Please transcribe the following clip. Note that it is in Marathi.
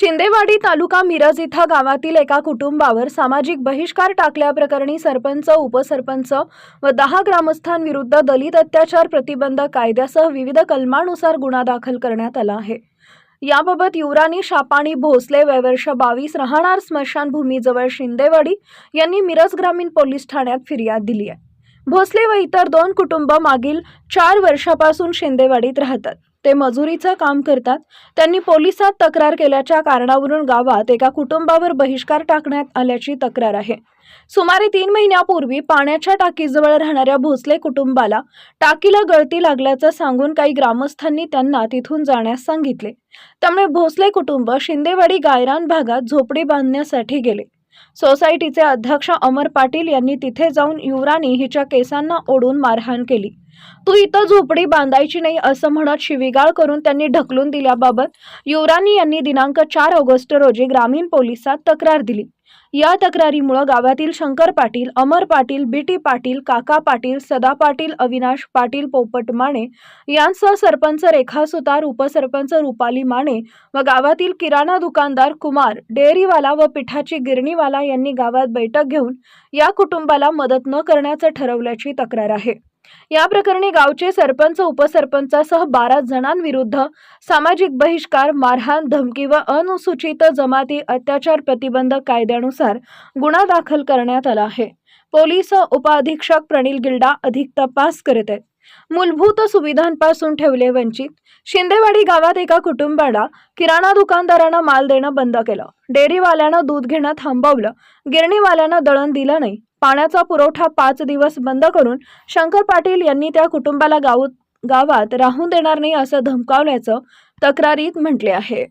शिंदेवाडी तालुका मिरज इथं गावातील एका कुटुंबावर सामाजिक बहिष्कार टाकल्याप्रकरणी सरपंच उपसरपंच व दहा ग्रामस्थांविरुद्ध दलित अत्याचार प्रतिबंध कायद्यासह विविध कलमानुसार गुन्हा दाखल करण्यात आला आहे. याबाबत युवराणी शापाणी भोसले वयवर्ष बावीस राहणार स्मशानभूमीजवळ शिंदेवाडी यांनी मिरज ग्रामीण पोलीस ठाण्यात फिर्याद दिली आहे. भोसले व इतर दोन कुटुंब मागील चार वर्षापासून शिंदेवाडीत राहतात. ते मजुरीचं काम करतात. त्यांनी पोलिसात तक्रार केल्याच्या कारणावरून गावात एका कुटुंबावर बहिष्कार टाकण्यात आल्याची तक्रार आहे. सुमारे तीन महिन्यापूर्वी पाण्याच्या टाकीजवळ राहणाऱ्या भोसले कुटुंबाला टाकीला गळती लागल्याचं सांगून काही ग्रामस्थांनी त्यांना तिथून जाण्यास सांगितले. त्यामुळे भोसले कुटुंब शिंदेवाडी गायरान भागात झोपडी बांधण्यासाठी गेले. सोसायटीचे अध्यक्ष अमर पाटील यांनी तिथे जाऊन युवराणी हिच्या केसांना ओढून मारहाण केली. तू इथं झोपडी बांधायची नाही असं म्हणत शिवीगाळ करून त्यांनी ढकलून दिल्याबाबत युवराणी यांनी दिनांक चार ऑगस्ट रोजी ग्रामीण पोलिसात तक्रार दिली. या तक्रारीमुळे गावातील शंकर पाटील अमर पाटील बीटी पाटील काका पाटील सदा पाटील अविनाश पाटील पोपट माने यांसह सरपंच रेखा सुतार उपसरपंच रुपाली माने व गावातील किराणा दुकानदार कुमार डेअरीवाला व पिठाची गिरणीवाला यांनी गावात बैठक घेऊन या कुटुंबाला मदत न करण्याचं ठरवल्याची तक्रार आहे. या प्रकरणी गावचे सरपंच उपसरपंचासह बारा जणांविरुद्ध सामाजिक बहिष्कार मारहाण धमकी व अनुसूचित जमाती अत्याचार प्रतिबंधक कायद्यानुसार गुन्हा दाखल करण्यात आला आहे. पोलीस उपअधीक्षक प्रणील गिल्डा अधिक तपास करत आहेत. मूलभूत सुविधांपासून ठेवले वंचित. शिंदेवाडी गावात एका कुटुंबाला किराणा दुकानदारानं माल देणं बंद केलं. डेअरीवाल्यानं दूध घेणं थांबवलं. गिरणीवाल्यानं दळण दिलं नाही. पाण्याचा पुरवठा पाच दिवस बंद करून शंकर पाटील यांनी त्या कुटुंबाला गाव गावात राहून देणार नाही असं धमकावल्याचं तक्रारीत म्हटले आहे.